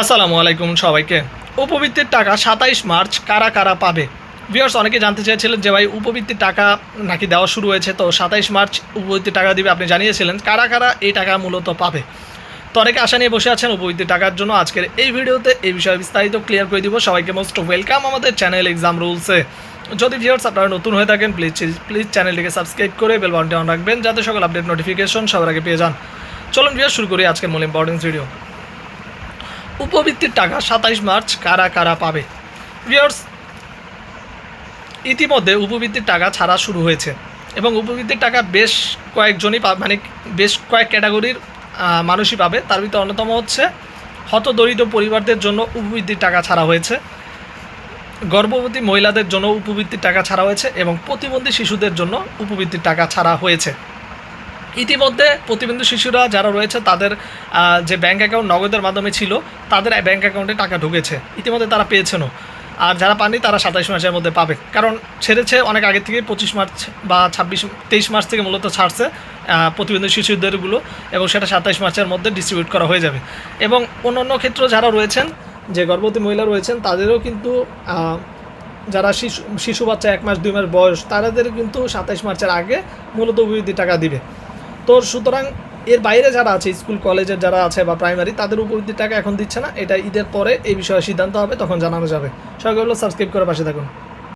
আসসালামু আলাইকুম সবাইকে। উপবৃত্তির টাকা সাতাইশ মার্চ কারা কারা পাবে? ভিউয়ার্স অনেকে জানতে চেয়েছিলেন যে ভাই, উপবৃত্তির টাকা নাকি দেওয়া শুরু হয়েছে। তো সাতাইশ মার্চ উপবৃত্তির টাকা দিবে আপনি জানিয়েছিলেন, কারা কারা এই টাকা মূলত পাবে? তো অনেকে আশা নিয়ে বসে আছেন উপবৃত্তির টাকার জন্য। আজকের এই ভিডিওতে এই বিষয়ে বিস্তারিত ক্লিয়ার করে দিব। সবাইকে মোস্ট ওয়েলকাম আমাদের চ্যানেল এক্সাম রুলসে যদি ভিউয়ার্স আপনারা নতুন হয়ে থাকেন প্লিজ প্লিজ চ্যানেলটিকে সাবস্ক্রাইব করে বেল অন রাখবেন, যাতে সকল আপডেট নোটিফিকেশন সবার আগে পেয়ে যান। চলুন ভিউয়ার্স শুরু করি আজকের মূল ইম্পর্টেন্স ভিডিও উপবৃত্তির টাকা সাতাইশ মার্চ কারা কারা পাবে? ভিউয়ার্স ইতিমধ্যে উপবৃত্তির টাকা ছাড়া শুরু হয়েছে এবং উপবৃত্তির টাকা বেশ কয়েকজনই মানে বেশ কয়েক ক্যাটাগরির মানুষই পাবে। তার ভিতরে অন্যতম হচ্ছে হতদরিদ্র পরিবারদের জন্য উপবৃত্তির টাকা ছাড়া হয়েছে। গর্ভবতী মহিলাদের জন্য উপবৃত্তির টাকা ছাড়া হয়েছে এবং প্রতিবন্ধী শিশুদের জন্য উপবৃত্তির টাকা ছাড়া হয়েছে। ইতিমধ্যে প্রতিবন্ধী শিশুরা যারা রয়েছে, তাদের যে ব্যাঙ্ক অ্যাকাউন্ট নগদের মাধ্যমে ছিল, তাদের ব্যাঙ্ক অ্যাকাউন্টে টাকা ঢুকেছে। ইতিমধ্যে তারা পেয়েছেনও। আর যারা পাননি, তারা সাতাইশ মাসের মধ্যে পাবে। কারণ ছেড়েছে অনেক আগে থেকে, পঁচিশ মার্চ বা ছাব্বিশ, তেইশ মার্চ থেকে মূলত ছাড়ছে প্রতিবন্ধী শিশুদেরগুলো এবং সেটা সাতাইশ মার্চের মধ্যে ডিস্ট্রিবিউট করা হয়ে যাবে। এবং অন্য অন্য ক্ষেত্রে যারা রয়েছেন, যে গর্ভবতী মহিলা রয়েছেন, তাদেরও কিন্তু যারা শিশু শিশু বাচ্চা এক মাস, দুই মাস বয়স তাদের কিন্তু সাতাইশ মার্চের আগে মূলত উপবৃত্তি টাকা দিবে। তো সুতরাং এর বাইরে যারা আছে, স্কুল, কলেজের যারা আছে বা প্রাইমারি তাদের উপবৃত্তির টাকা এখন দিচ্ছে না। এটা ঈদের পরে এই বিষয়ে সিদ্ধান্ত হবে, তখন জানানো যাবে। সবাই সাবস্ক্রাইব করে পাশে থাকুন।